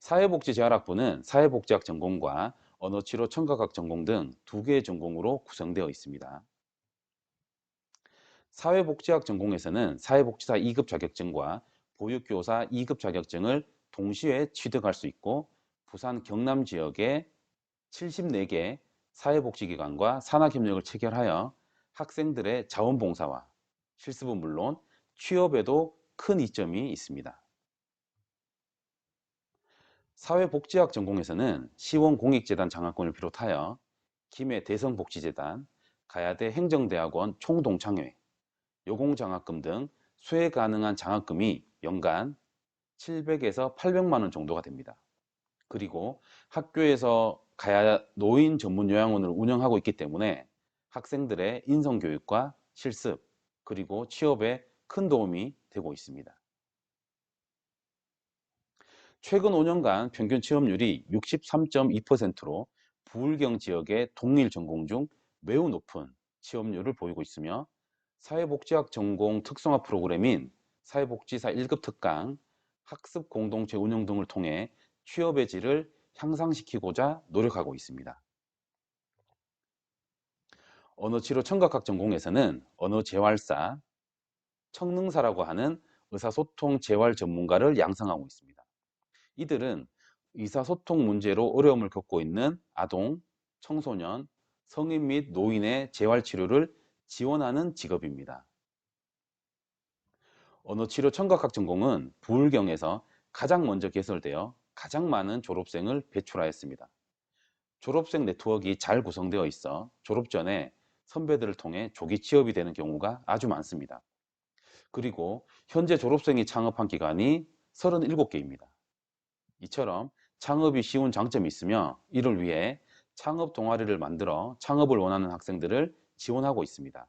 사회복지재활학부는 사회복지학 전공과 언어치료 청각학 전공 등 두 개의 전공으로 구성되어 있습니다. 사회복지학 전공에서는 사회복지사 2급 자격증과 보육교사 2급 자격증을 동시에 취득할 수 있고 부산 경남 지역의 74개 사회복지기관과 산학협력을 체결하여 학생들의 자원봉사와 실습은 물론 취업에도 큰 이점이 있습니다. 사회복지학 전공에서는 시원공익재단 장학금을 비롯하여 김해 대성복지재단, 가야대 행정대학원 총동창회, 여공장학금 등 수혜 가능한 장학금이 연간 700에서 800만 원 정도가 됩니다. 그리고 학교에서 가야 노인 전문 요양원을 운영하고 있기 때문에 학생들의 인성교육과 실습 그리고 취업에 큰 도움이 되고 있습니다. 최근 5년간 평균 취업률이 63.2%로 부울경 지역의 동일 전공 중 매우 높은 취업률을 보이고 있으며 사회복지학 전공 특성화 프로그램인 사회복지사 1급 특강, 학습 공동체 운영 등을 통해 취업의 질을 향상시키고자 노력하고 있습니다. 언어치료 청각학 전공에서는 언어재활사, 청능사라고 하는 의사소통 재활 전문가를 양성하고 있습니다. 이들은 의사소통 문제로 어려움을 겪고 있는 아동, 청소년, 성인 및 노인의 재활치료를 지원하는 직업입니다. 언어치료 청각학 전공은 부울경에서 가장 먼저 개설되어 가장 많은 졸업생을 배출하였습니다. 졸업생 네트워크가 잘 구성되어 있어 졸업 전에 선배들을 통해 조기 취업이 되는 경우가 아주 많습니다. 그리고 현재 졸업생이 창업한 기간이 37개입니다. 이처럼 창업이 쉬운 장점이 있으며 이를 위해 창업 동아리를 만들어 창업을 원하는 학생들을 지원하고 있습니다.